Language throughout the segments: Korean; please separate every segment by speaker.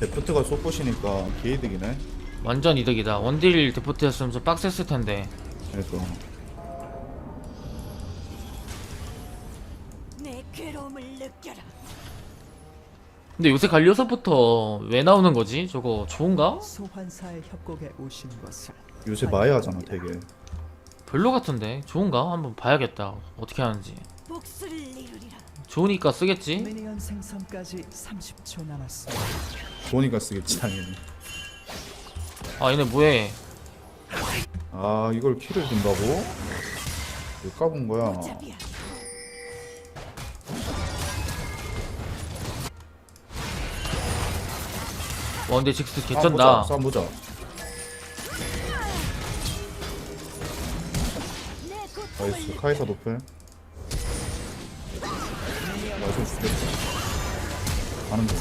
Speaker 1: 데프트가 쏘보시니까 개이득이네.
Speaker 2: 완전 이득이다 원딜 데포트였으면 좀 빡셌을 텐데
Speaker 1: 그러니까
Speaker 3: 내 괴로움을 느껴라.
Speaker 2: 근데 요새 갈리오서부터 왜 나오는 거지? 저거 좋은가?
Speaker 4: 소환사의 협곡에 오신 것을
Speaker 1: 요새 마야하잖아 되게.
Speaker 2: 별로 같은데 좋은가? 한번 봐야겠다 어떻게 하는지
Speaker 3: 복수를 이루리라.
Speaker 2: 좋으니까 쓰겠지?
Speaker 4: 미니언 생성까지 30초 남았습니다.
Speaker 1: 좋으니까 쓰겠지 당연히.
Speaker 2: 아 얘네 뭐해
Speaker 1: 아 이걸 키를 준다고? 왜 까본 거야?
Speaker 2: 와 근데 직스
Speaker 1: 싸움
Speaker 2: 개쩐다
Speaker 1: 보자, 싸움 보자. 나이스 카이사 노플. 나이스 죽겠다. 가는 중.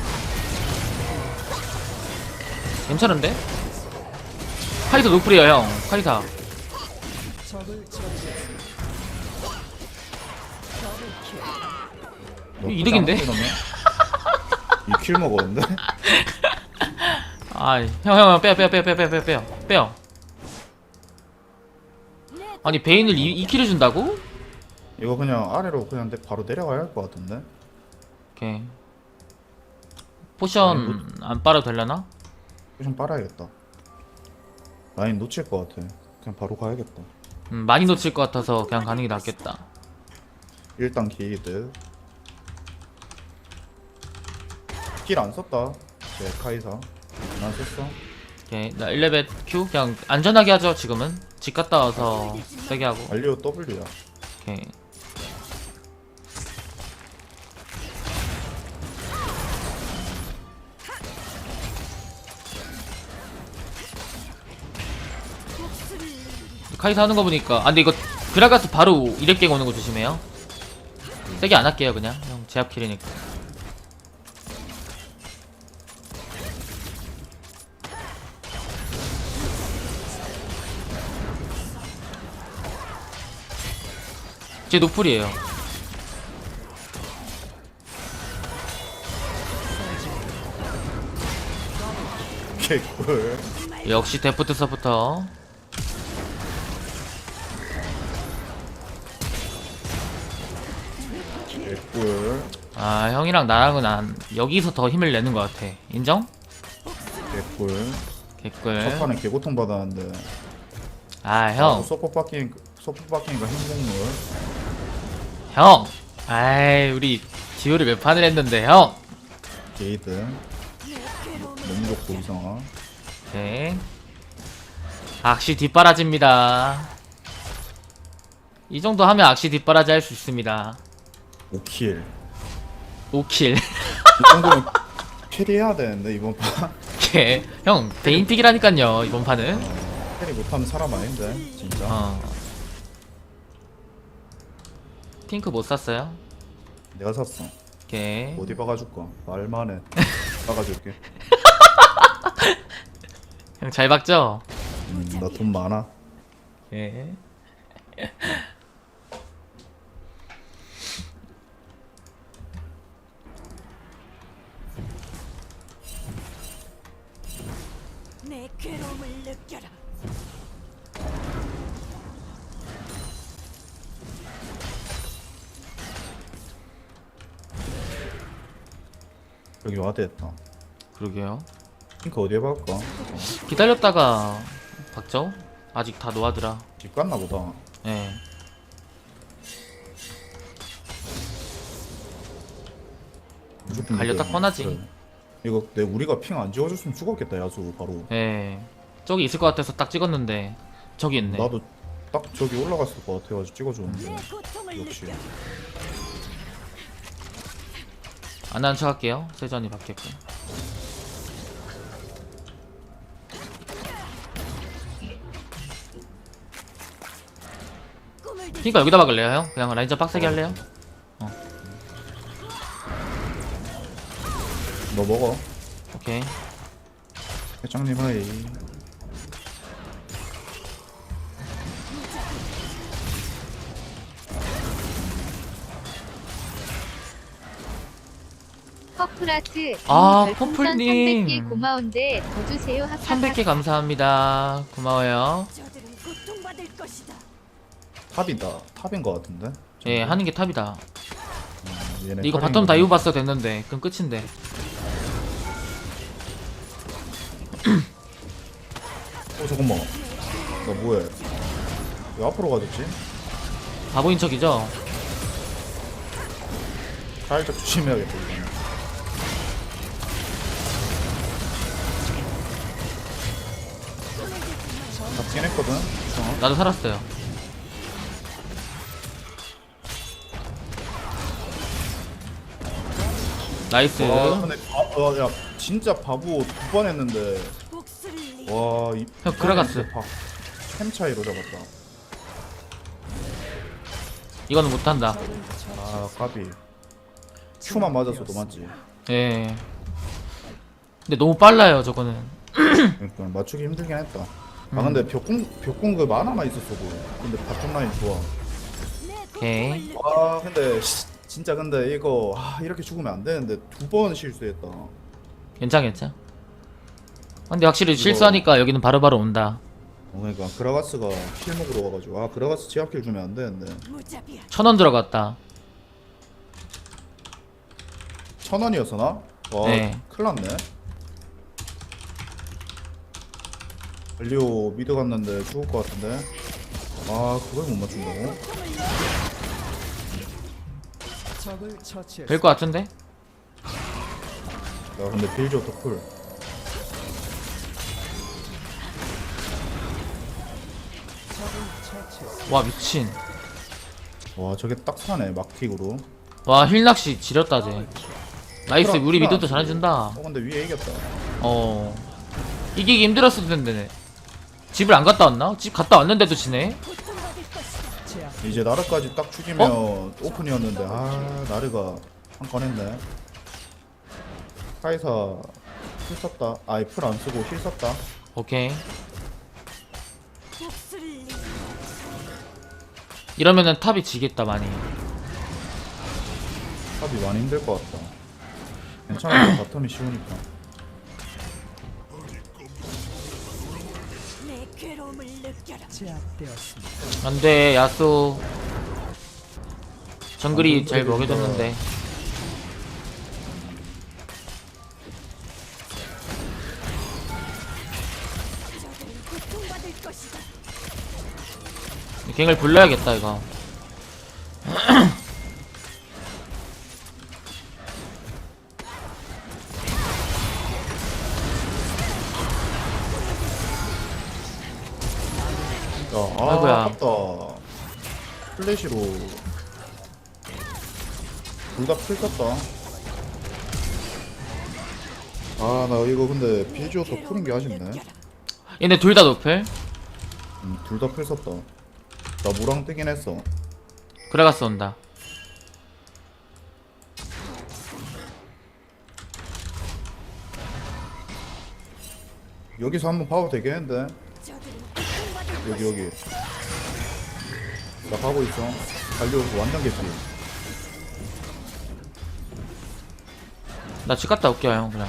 Speaker 2: 괜찮은데? 카이사 노플이야 형 카이사 이득인데?
Speaker 1: 이킬 먹었는데?
Speaker 2: 아형형 빼요 빼요 빼요 빼요 빼요 빼요 빼요 빼요
Speaker 3: 내
Speaker 2: 아니 베인을 2킬을 준다고?
Speaker 1: 이거 그냥 아래로 그냥 내- 바로 내려가야 할 것 같은데?
Speaker 2: 오케이 포션 안 빨아도 되려나?
Speaker 1: 좀 빨아야겠다. 라인 놓칠 것 같아. 그냥 바로 가야겠다.
Speaker 2: 음, 많이 놓칠 것 같아서 그냥 가는 게 낫겠다
Speaker 1: 일단 게이드. 킬안 썼다. 제 카이사. 안 썼어.
Speaker 2: 오케이 나 1레벨 Q 그냥 안전하게 하죠 지금은 집 갔다 와서 세게 하고
Speaker 1: 알리오 W야.
Speaker 2: 오케이 카이사 하는 거 보니까. 아 근데 이거 그라가스 바로 이렉갱 오는 거 조심해요. 세게 안 할게요 그냥. 형 제압 킬이니까. 제 노플이에요.
Speaker 1: 개꿀.
Speaker 2: 역시 데프트 서부터 아 형이랑 나랑은 안 여기서 더 힘을 내는 것 같아 인정?
Speaker 1: 개꿀.
Speaker 2: 개꿀
Speaker 1: 첫 판에 개고통 받았는데.
Speaker 2: 아형
Speaker 1: 서포 바뀌니까 서포 바뀌니까 행복물.
Speaker 2: 형! 아이 우리 디오를 몇 판을 했는데 형!
Speaker 1: 게이드. 너무 좋고 이상아.
Speaker 2: 오케이 악시 뒷바라지입니다 이 정도 하면 악시 뒷바라지 할 수 있습니다
Speaker 1: 5킬.
Speaker 2: 5킬
Speaker 1: 이 정도면 캐리해야 되는데 이번 판.
Speaker 2: 오케이 형 베인픽이라니깐요 이번 판은
Speaker 1: 캐리 못하면 사람 아닌데 진짜.
Speaker 2: 어 핑크 못 샀어요?
Speaker 1: 내가 샀어.
Speaker 2: 오케이
Speaker 1: 어디 박아줄까? 말만 해. 박아줄게.
Speaker 2: 형 잘 박죠?
Speaker 1: 음, 나 돈 많아.
Speaker 2: 예.
Speaker 3: 내 괴로움을 느껴라.
Speaker 1: 여기 와드 했다.
Speaker 2: 그러게요
Speaker 1: 핑크 어디에 박을까?
Speaker 2: 기다렸다가 박죠? 아직 다 노하더라
Speaker 1: 집 갔나 보다.
Speaker 2: 예.
Speaker 1: 무조건
Speaker 2: 갈려 딱
Speaker 1: 이거야.
Speaker 2: 뻔하지.
Speaker 1: 그래. 이거 내 우리가 핑 안 지워줬으면 죽었겠다 야수 바로.
Speaker 2: 예. 저기 있을 것 같아서 딱 찍었는데 저기 있네.
Speaker 1: 나도 딱 저기 올라갔을 것 같아가지고 찍어줬는데 역시.
Speaker 2: 안 하는 척 할게요. 세전이
Speaker 3: 들
Speaker 2: 그니까 여기다 박을래요, 형? 그냥 라인전 빡세게 할래요?
Speaker 1: 너 먹어.
Speaker 2: 오케이.
Speaker 1: 회장님 하이.
Speaker 5: 퍼플아트
Speaker 2: 아, 퍼플님.
Speaker 5: 300개 고마운데 더 주세요. 하하.
Speaker 2: 300개 감사합니다. 고마워요.
Speaker 3: 저들은 고통받을 것이다.
Speaker 1: 탑이다. 탑인 것 같은데.
Speaker 2: 예, 하는 게 탑이다.
Speaker 1: 얘네
Speaker 2: 이거
Speaker 1: 탑인
Speaker 2: 바텀
Speaker 1: 거
Speaker 2: 다이브 봤어 됐는데 그럼 끝인데.
Speaker 1: 어 잠깐만. 나 뭐해? 왜 앞으로 가졌지?
Speaker 2: 바보인 척이죠?
Speaker 1: 살짝 조심해야겠다 이거. 잡긴 했거든. 어.
Speaker 2: 나도 살았어요. 나이스.
Speaker 1: 와 근데 바, 어, 야 진짜 바보 두 번 했는데 와 이.
Speaker 2: 형, 그라가스.
Speaker 1: 템 차이로 잡았다.
Speaker 2: 이거는 못한다.
Speaker 1: 아 까비. 큐만 맞았어도 맞지.
Speaker 2: 예. 근데 너무 빨라요 저거는.
Speaker 1: 그러니까 맞추기 힘들긴 했다. 아 근데 벽궁 벽궁 그 만화만 있었어 그. 근데 바텀 라인 좋아.
Speaker 3: 내
Speaker 2: 오케이.
Speaker 1: 와 근데 씨, 진짜 근데 이거 아, 이렇게 죽으면 안 되는데 두 번 실수했다.
Speaker 2: 괜찮 괜찮. 근데 확실히 실수하니까 여기는 바로바로 온다.
Speaker 1: 어, 그러니까 그라가스가 킬 먹으러 와가지고 아 그라가스 제압킬 주면 안 되는데
Speaker 3: 무자비야.
Speaker 2: 천원 들어갔다.
Speaker 1: 천 원이었어 나? 와
Speaker 2: 네.
Speaker 1: 큰일났네. 엘리오 미드 갔는데 죽을 것 같은데. 아 그걸 못 맞춘다고?
Speaker 4: 적을 처치했습니다.
Speaker 2: 될것 같은데?
Speaker 1: 야 근데 빌저 더풀.
Speaker 2: 와 미친.
Speaker 1: 와 저게 딱 사네 막틱으로.
Speaker 2: 와 힐낚시 지렸다 쟤. 나이스 우리 미드도 잘해준다.
Speaker 1: 어 근데 위에 이겼다.
Speaker 2: 어. 이기기 힘들었을 텐데. 집을 안 갔다 왔나? 집 갔다 왔는데도 지네?
Speaker 4: 이제
Speaker 1: 나르까지 딱 죽이면
Speaker 2: 어?
Speaker 1: 오픈이었는데 아 나르가 한 건 했네. 카이사 힐 썼다. 아이 풀 안 쓰고 힐 썼다.
Speaker 2: 오케이. 이러면은 탑이 지겠다 많이.
Speaker 1: 탑이 많이 힘들 것 같다. 괜찮아 바텀이 쉬우니까.
Speaker 3: 내 괴로움을 느껴라.
Speaker 4: 제압되었습니다.
Speaker 2: 안돼 야수. 정글이 잘 먹여줬는데. 갱을 불러야겠다 이거.
Speaker 1: 야, 아,
Speaker 2: 아이고야.
Speaker 1: 아깝다. 플래시로 둘다풀 썼다. 아, 나 이거 근데 빌지오 더 풀인 게 아쉽네.
Speaker 2: 얘네 둘 다 노플.
Speaker 1: 음, 둘다 풀 썼다. 나 무랑 뜨긴 했어.
Speaker 2: 그래가스 온다.
Speaker 1: 여기서 한번 봐도 되겠는데? 여기 여기. 나 가고 있어. 달려오고 완전 개피.
Speaker 2: 나 집 갔다 올게요 형 그냥.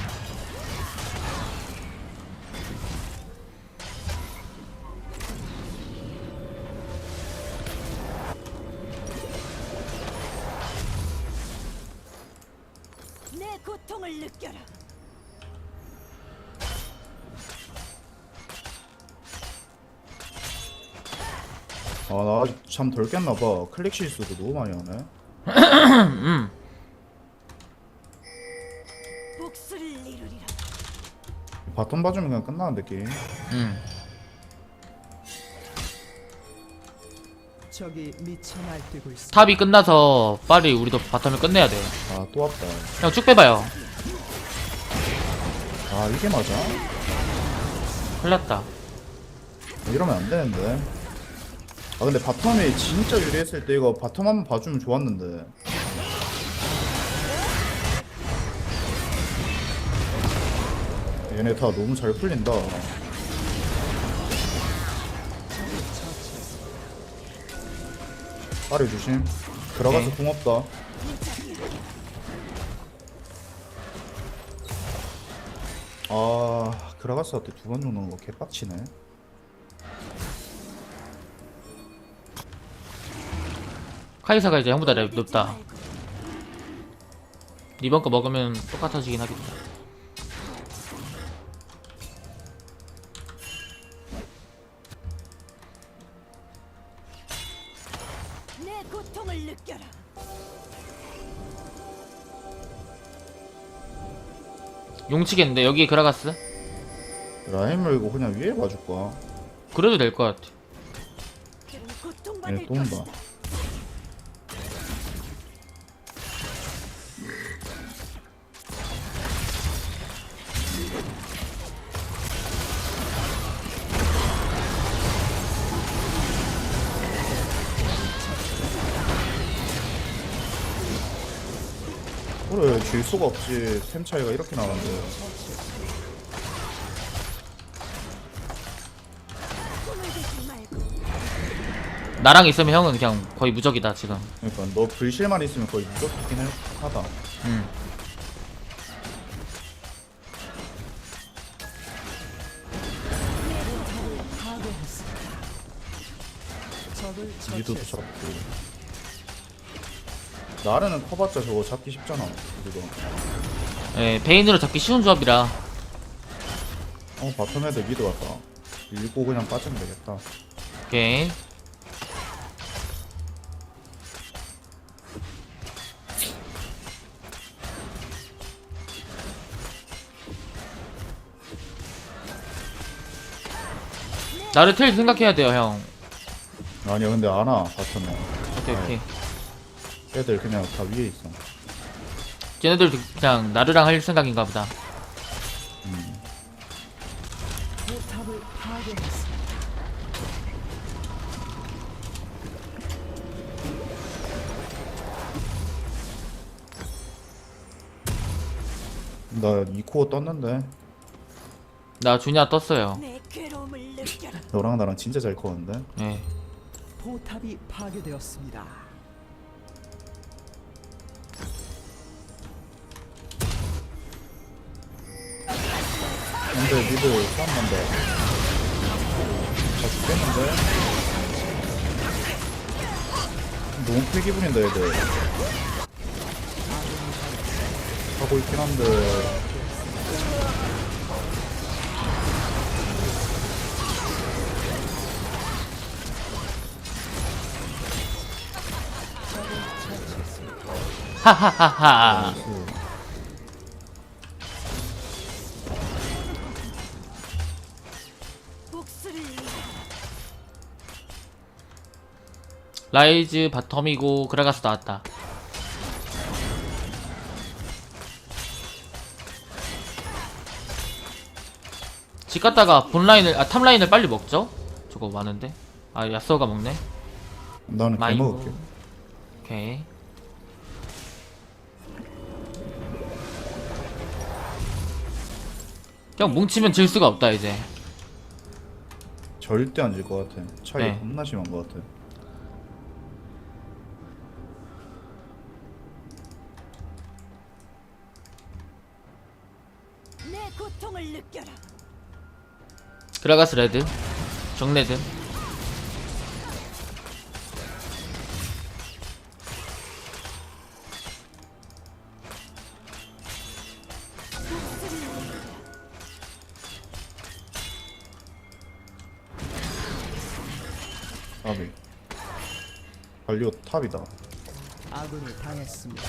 Speaker 3: 내 고통을 느껴라.
Speaker 1: 아, 나 아직 잠덜 깼나 봐. 클릭 실수도 너무 많이 하네.
Speaker 2: 음.
Speaker 3: 복수를 이루리라.
Speaker 1: 바톤 봐주면 그냥 끝나는데 게임.
Speaker 2: 음.
Speaker 4: 미쳐 날뛰고.
Speaker 2: 탑이 끝나서 빨리 우리도 바텀을 끝내야 돼.
Speaker 1: 아, 또 왔다.
Speaker 2: 형쭉 빼봐요.
Speaker 1: 아, 이게 맞아?
Speaker 2: 흘렸다.
Speaker 1: 이러면 안 되는데. 아 근데 바텀이 진짜 유리했을 때 이거 바텀 한번 봐주면 좋았는데. 얘네 다 너무 잘 풀린다. 아래 조심. 들어가서
Speaker 2: 네.
Speaker 1: 궁 없다. 아 그라가스 한테 두 번 죽는 거 개빡치네
Speaker 2: 카이사가 이제 형보다 랩 높다. 이번 거 먹으면 똑같아지긴 하겠다. 용치겠는데 여기 그라가스?
Speaker 1: 라인 물고 그냥 위에 봐줄까
Speaker 2: 그래도 될 것 같아.
Speaker 3: 그는 고통받을
Speaker 1: 얘또 온다 그래 질 수가 없지 템 차이가 이렇게 나는데
Speaker 2: 나랑 있으면 형은 그냥 거의 무적이다 지금.
Speaker 1: 그러니까 너 불실만 있으면 거의 무섭긴 해- 하다
Speaker 2: 음.
Speaker 4: 처치했습니다.
Speaker 1: 잡고 나르는 커봤자 저거 잡기 쉽잖아 우리도
Speaker 2: 예, 베인으로 잡기 쉬운 조합이라.
Speaker 1: 어 바텀 애들 미드 갔다 밀고 그냥 빠지면 되겠다
Speaker 2: 오케이. 나를 텔 생각해야 돼요 형.
Speaker 1: 아니야 근데 안와 바텀에
Speaker 2: 오케이 오케이.
Speaker 1: 애들 그냥 다 위에 있어
Speaker 2: 쟤네들 그냥 나르랑 할 생각인가 보다.
Speaker 4: 포탑을 파괴했습니다.
Speaker 1: 나 2코어 떴는데
Speaker 2: 나 주냐 떴어요.
Speaker 3: 내 괴로움을 느껴라.
Speaker 1: 너랑 나랑 진짜 잘 커는데
Speaker 2: 예.
Speaker 4: 포탑이 파괴되었습니다.
Speaker 1: 미드 싸움 난다 다 죽겠는데? 너무 패기 부린다 애들. 하고 있긴 한데.
Speaker 2: 하하하하. 라이즈 바텀이고 그라가스 나왔다. 집 갔다가 본 라인을 아 탑 라인을 빨리 먹죠? 저거 많은데. 아 야스오가 먹네.
Speaker 1: 나는 개 먹을게
Speaker 2: 먹- 오케이. 그냥 뭉치면 질 수가 없다 이제.
Speaker 1: 절대 안 질 것 같아 차이
Speaker 2: 네.
Speaker 1: 겁나 심한 것 같아
Speaker 3: 내 고통을 느껴라.
Speaker 2: 그라가스 레드, 정레드.
Speaker 1: 아비 관리오 탑이다
Speaker 4: 아군이 당했습니다.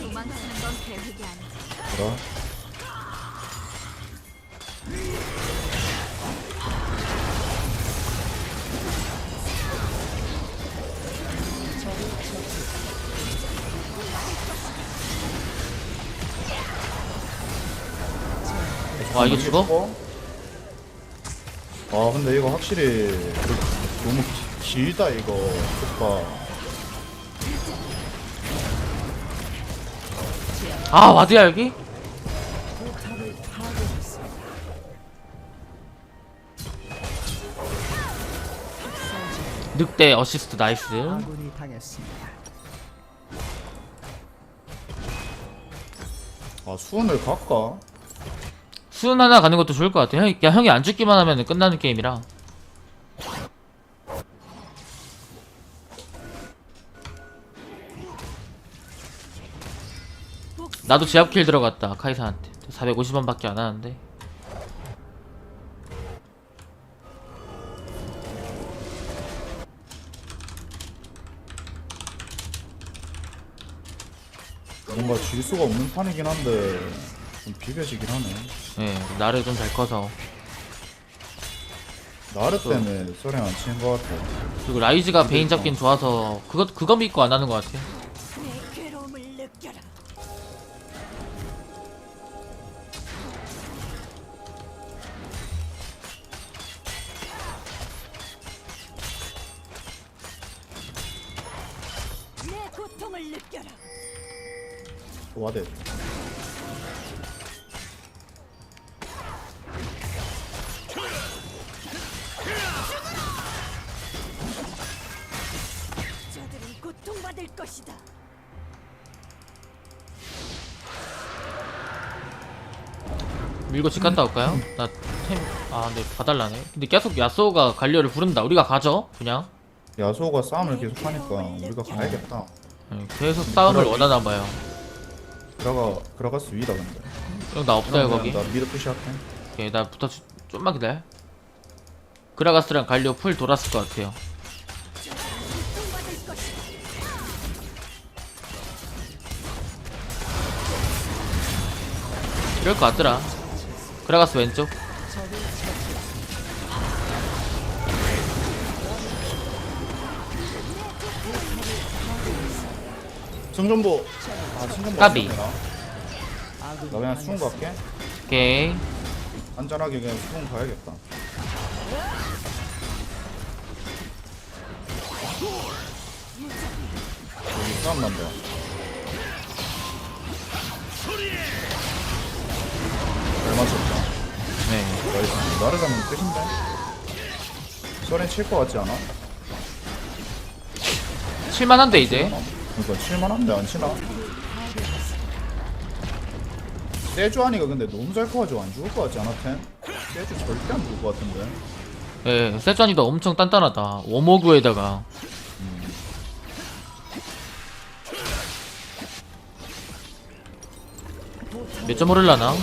Speaker 3: 도망치는 건 계획이 아니지.
Speaker 1: 뭐라?
Speaker 2: 와 이게 죽어?
Speaker 1: 아 근데 이거 확실히 그- 너무 기- 길다 이거 오빠
Speaker 2: 아 와드야 여기? 늑대 어시스트 나이스.
Speaker 4: 아군이 당했습니다.
Speaker 1: 아 수은을 갈까?
Speaker 2: 수은 하나 가는 것도 좋을 것 같아. 형, 야, 형이 안 죽기만 하면 끝나는 게임이라. 나도 제압킬 들어갔다 카이사한테 450원밖에 안 하는데
Speaker 1: 뭔가 질 수가 없는 판이긴 한데 좀 비벼지긴 하네
Speaker 2: 예 나를 좀 잘 커서
Speaker 1: 나르 때문에 썰행 안 치는 것 같아
Speaker 2: 그리고 라이즈가 베인 잡긴 좋아서 그거 그거 믿고 안 하는 것 같아
Speaker 3: 내 괴로움을 느껴라. 내 고통을 느껴라.
Speaker 1: 와대.
Speaker 3: 저들은 고통받을 것이다.
Speaker 2: 밀고 집 갔다 올까요? 나 템 아 근데 봐달라네. 근데 계속 야스오가 갈리오를 부른다. 우리가 가죠? 그냥?
Speaker 1: 야소가 싸움을 계속 하니까 우리가 가야겠다.
Speaker 2: 예, 계속 싸움을 원하나봐요
Speaker 1: 들어가 들어갈 수 위다 근데.
Speaker 2: 형 나 없어요 거기.
Speaker 1: 나 미드 푸시할게.
Speaker 2: 오케이 나 붙어 주- 좀만 기다려. 그라가스랑 갈리오 풀 돌았을 것 같아요. 이럴 것 같더라. 그라가스 왼쪽.
Speaker 1: 승전보 아
Speaker 2: 까비.
Speaker 1: 나. 그냥 수은 갈게.
Speaker 2: 오케이.
Speaker 1: 안전하게 그냥 수은 가야겠다. 여기 싸움 난다. 잘 맞췄다.
Speaker 2: 네.
Speaker 1: 나이스. 나를 잡으면 끝인데? 썰엔 칠것 같지 않아?
Speaker 2: 칠만한데 이제?
Speaker 1: 그러니까 칠만한데 안 치나? 세주아니가 근데 너무 잘 커가지고 안 죽을 것 같지 않아 텐? 세주 절대 안 죽을 것 같은데
Speaker 2: 예 세찬이도 엄청 단단하다 워머그에다가 몇 점 오를라나?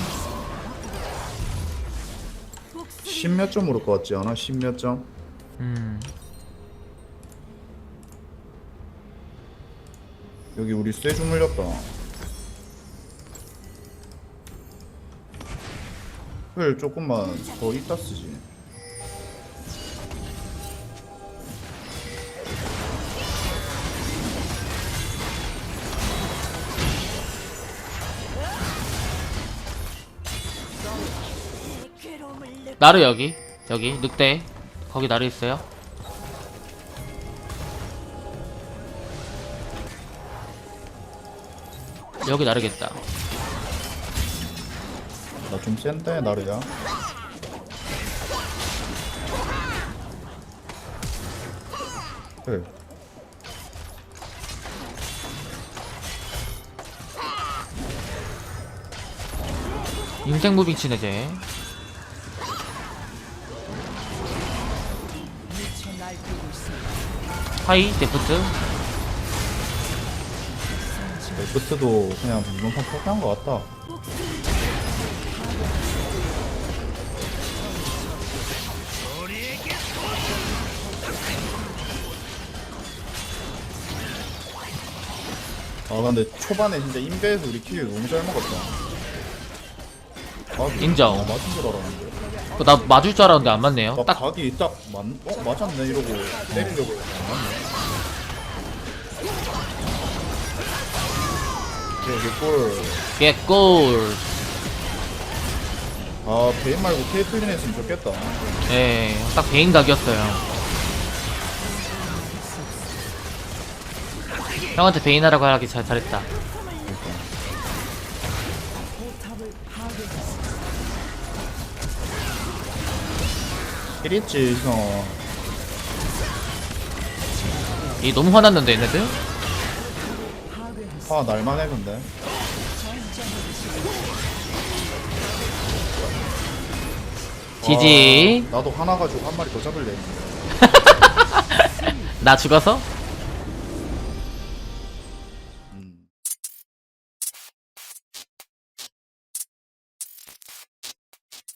Speaker 1: 10몇 점 오를 것 같지 않아? 10몇 점?
Speaker 2: 음
Speaker 1: 여기 우리 세주 물렸다 을 조금만 더 이따 쓰지.
Speaker 2: 나르 여기 여기 늑대. 거기 나르 있어요? 여기 나르겠다
Speaker 1: 나 좀 센데 나르야? 그래
Speaker 2: 인생 무빙 치네 쟤. 하이 데프트.
Speaker 1: 레프트도 그냥 이번 판 포기한 것 같다 아 근데 초반에 진짜 인베에서 우리 킬 너무 잘 먹었다. 아,
Speaker 2: 인정.
Speaker 1: 아, 맞은 줄 알았는데.
Speaker 2: 그거 나 맞을 줄 알았는데 안 맞네요.
Speaker 1: 나
Speaker 2: 딱
Speaker 1: 각이 딱 맞, 어? 맞았네 이러고 때리려고 안 맞네. 여기 골.
Speaker 2: 개골.
Speaker 1: 아 베인 말고 케이틀린 했으면 좋겠다.
Speaker 2: 예딱 베인 각이었어요 형한테 베인 하라고 하기 잘, 잘했다.
Speaker 1: 힐있지 형
Speaker 2: 이 너무 화났는데 얘네들.
Speaker 1: 아 날만해 근데.
Speaker 2: 지지.
Speaker 1: 아, 나도 하나 가지고 한 마리 더 잡을래.
Speaker 2: 나 죽어서